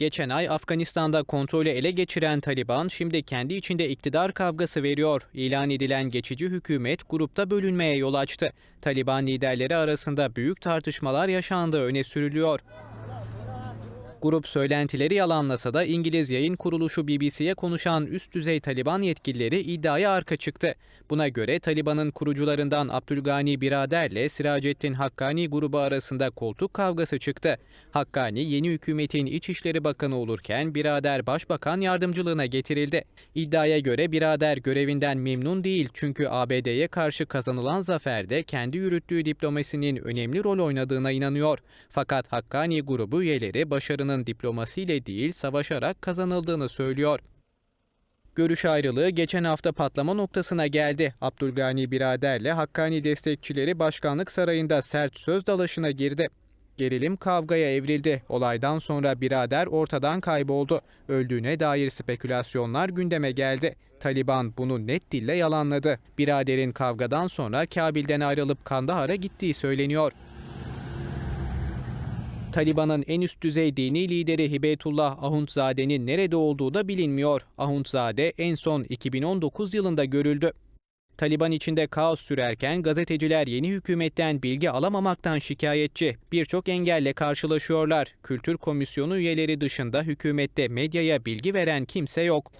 Geçen ay Afganistan'da kontrolü ele geçiren Taliban şimdi kendi içinde iktidar kavgası veriyor. İlan edilen geçici hükümet grupta bölünmeye yol açtı. Taliban liderleri arasında büyük tartışmalar yaşandığı öne sürülüyor. Grup söylentileri yalanlasa da İngiliz yayın kuruluşu BBC'ye konuşan üst düzey Taliban yetkilileri iddiaya arka çıktı. Buna göre Taliban'ın kurucularından Abdülgani Birader'le Siracettin Hakkani grubu arasında koltuk kavgası çıktı. Hakkani yeni hükümetin İçişleri Bakanı olurken Birader Başbakan yardımcılığına getirildi. İddiaya göre Birader görevinden memnun değil çünkü ABD'ye karşı kazanılan zaferde kendi yürüttüğü diplomasinin önemli rol oynadığına inanıyor. Fakat Hakkani grubu üyeleri başarının diplomasiyle değil savaşarak kazanıldığını söylüyor. Görüş ayrılığı geçen hafta patlama noktasına geldi. Abdülgani Birader'le Hakkani destekçileri Başkanlık Sarayı'nda sert söz dalaşına girdi. Gerilim kavgaya evrildi. Olaydan sonra birader ortadan kayboldu. Öldüğüne dair spekülasyonlar gündeme geldi. Taliban bunu net dille yalanladı. Biraderin kavgadan sonra Kabil'den ayrılıp Kandahar'a gittiği söyleniyor. Taliban'ın en üst düzey dini lideri Hibetullah Ahundzade'nin nerede olduğu da bilinmiyor. Ahundzade en son 2019 yılında görüldü. Taliban içinde kaos sürerken gazeteciler yeni hükümetten bilgi alamamaktan şikayetçi. Birçok engelle karşılaşıyorlar. Kültür Komisyonu üyeleri dışında hükümette medyaya bilgi veren kimse yok.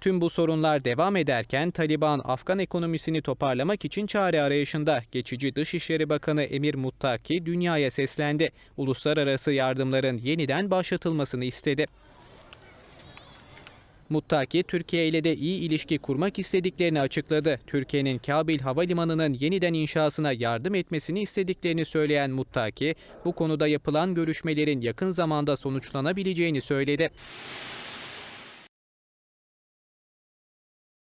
Tüm bu sorunlar devam ederken Taliban Afgan ekonomisini toparlamak için çare arayışında. Geçici Dışişleri Bakanı Emir Muttaki dünyaya seslendi. Uluslararası yardımların yeniden başlatılmasını istedi. Muttaki Türkiye ile de iyi ilişki kurmak istediklerini açıkladı. Türkiye'nin Kabil Havalimanı'nın yeniden inşasına yardım etmesini istediklerini söyleyen Muttaki, bu konuda yapılan görüşmelerin yakın zamanda sonuçlanabileceğini söyledi.